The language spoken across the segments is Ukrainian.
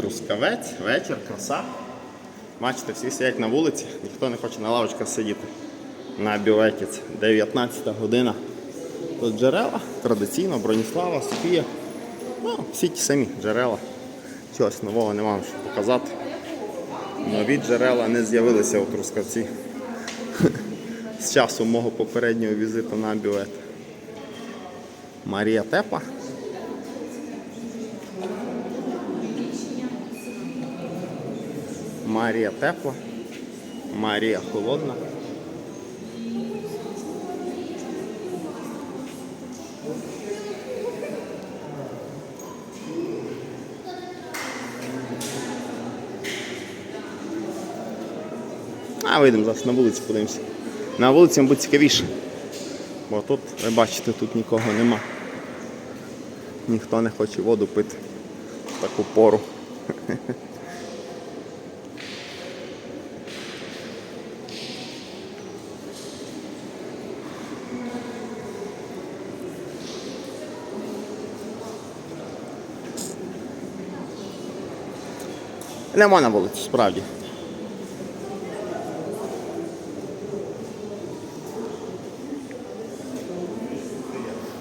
Трускавець, вечір, краса. Бачите, всі сидять на вулиці, ніхто не хоче на лавочках сидіти. На бюветіці. 19 година. Тут джерела, традиційно, Броніслава, Софія. Ну, всі ті самі джерела. Чогось нового не вам що показати. Нові джерела не з'явилися у Трускавці з часу мого попереднього візиту на бювет. Марія Тепа. Марія тепла, Марія холодна. А вийдемо зараз на вулицю, подивимося. На вулиці, мабуть, цікавіше. Бо тут, ви бачите, тут нікого нема. Ніхто не хоче воду пити в таку пору. Нема на вулицю, справді.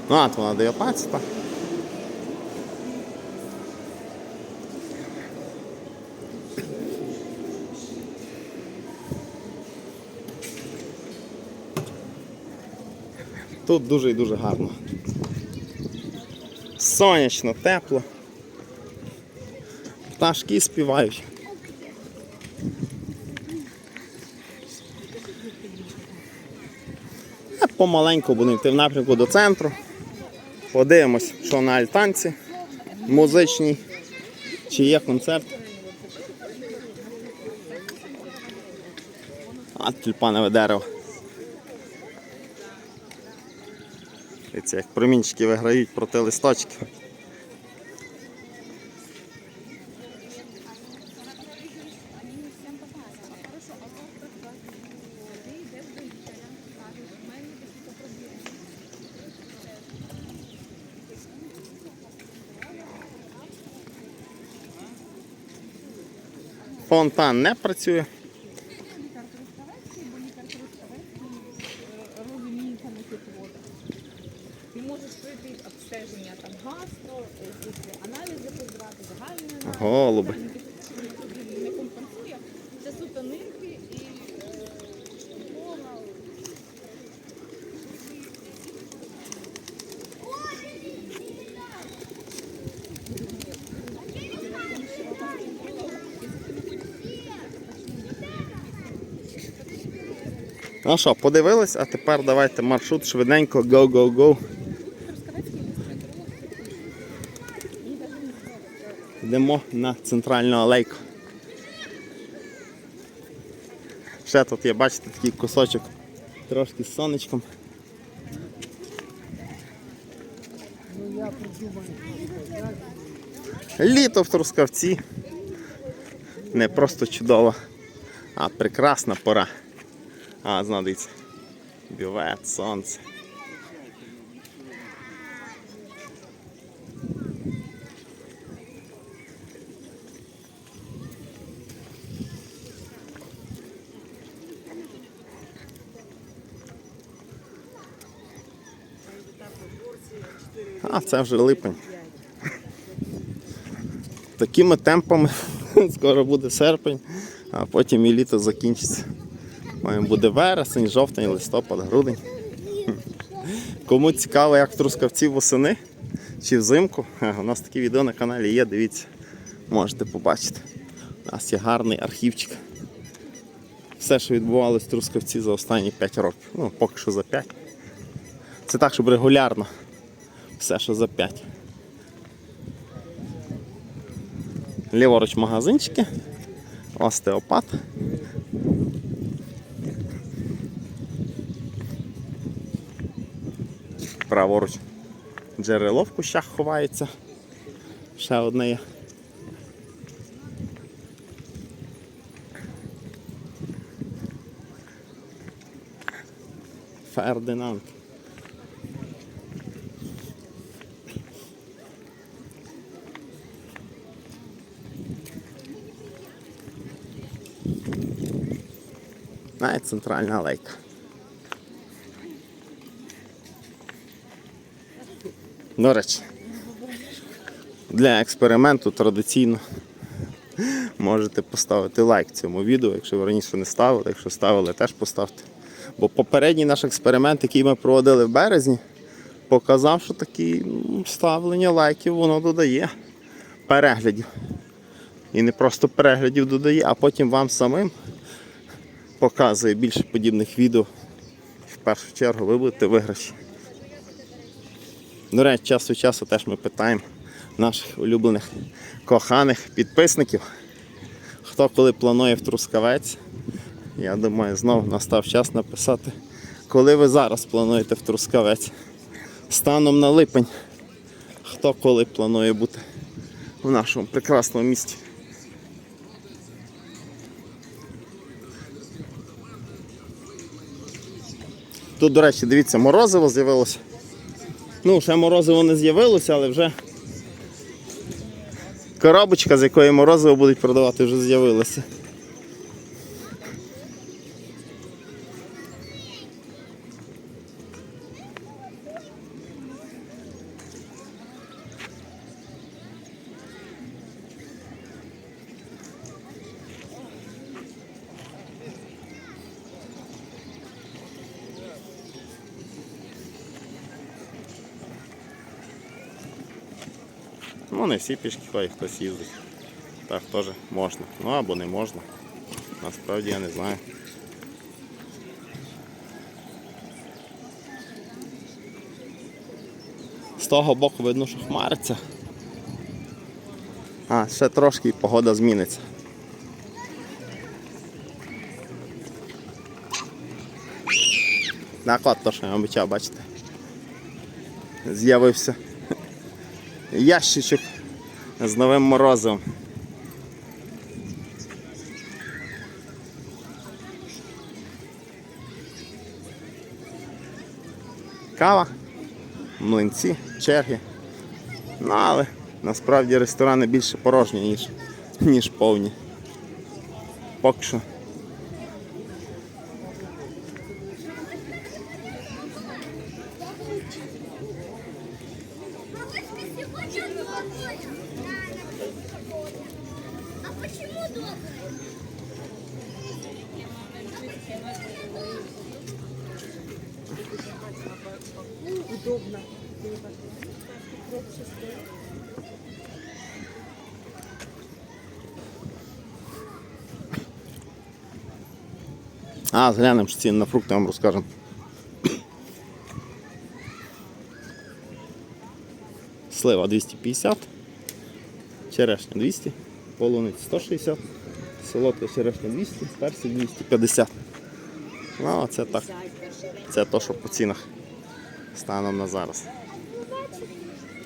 Ну, от вона 19. Тут дуже і дуже гарно. Сонячно, тепло. Пташки співають. А Помаленьку будемо йти в напрямку до центру. Подивимось, що на альтанці музичній, чи є концерт. А тюльпанове дерево. Дивіться, як промінчики виграють проти листочків. Фонтан не працює. Ти можеш пройти обстеження там гастро, якісь аналізи позбирати, загальні аналізи. Голуби. Ну що, подивились, а тепер давайте маршрут швиденько go-go-go. Йдемо на центральну алейку. Ще тут є, бачите, такий кусочок трошки з сонечком. Літо в Трускавці. Не просто чудово, а прекрасна пора. А, знадиться. Бювет, сонце. А, це вже липень. Такими темпами скоро буде серпень, а потім і літо закінчиться. Потім буде вересень, жовтень, листопад, грудень. Кому цікаво, як в Трускавці восени чи взимку, у нас такі відео на каналі є, дивіться, можете побачити. У нас є гарний архівчик. Все, що відбувалося в Трускавці за останні 5 років. Ну, поки що за 5. Це так, щоб регулярно. Все, що за 5. Ліворуч магазинчики, остеопат. праворуч. Джерело в кущах ховається. Ще одне є. Фердинанд. Навіть центральна алейка. До речі, для експерименту традиційно можете поставити лайк цьому відео, якщо ви раніше не ставили, якщо ставили, теж поставте. Бо попередній наш експеримент, який ми проводили в березні, показав, що такі ну, ставлення лайків воно додає переглядів. І не просто переглядів додає, а потім вам самим показує більше подібних відео. В першу чергу ви будете виграші. До речі, час від часу теж ми питаємо наших улюблених коханих підписників, хто коли планує в Трускавець. Я думаю, знову настав час написати, коли ви зараз плануєте в Трускавець. Станом на липень, хто коли планує бути в нашому прекрасному місті. Тут, до речі, дивіться, морозиво з'явилося. Ну, ще морозиво не з'явилося, але вже коробочка, з якої морозиво будуть продавати, вже з'явилася. Ну, не всі пішки ходять, хтось їздить. Так теж можна. Ну або не можна. Насправді я не знаю. З того боку видно, що хмариться. А, ще трошки і погода зміниться. От то, що я обіцяв, бачите. З'явився ящичок з новим морозом. Кава, млинці, черги. Ну, але насправді ресторани більше порожні, ніж, ніж повні. Поки що. Сегодня добрый. А почему добрый? Удобно. А, зглянемо ж ціни на фрукти, вам розкажемо. Слива 250, черешня 200, полуниця 160, солодка черешня 200, персик 250. Ну, а це так. Це то, що по цінах станом на зараз.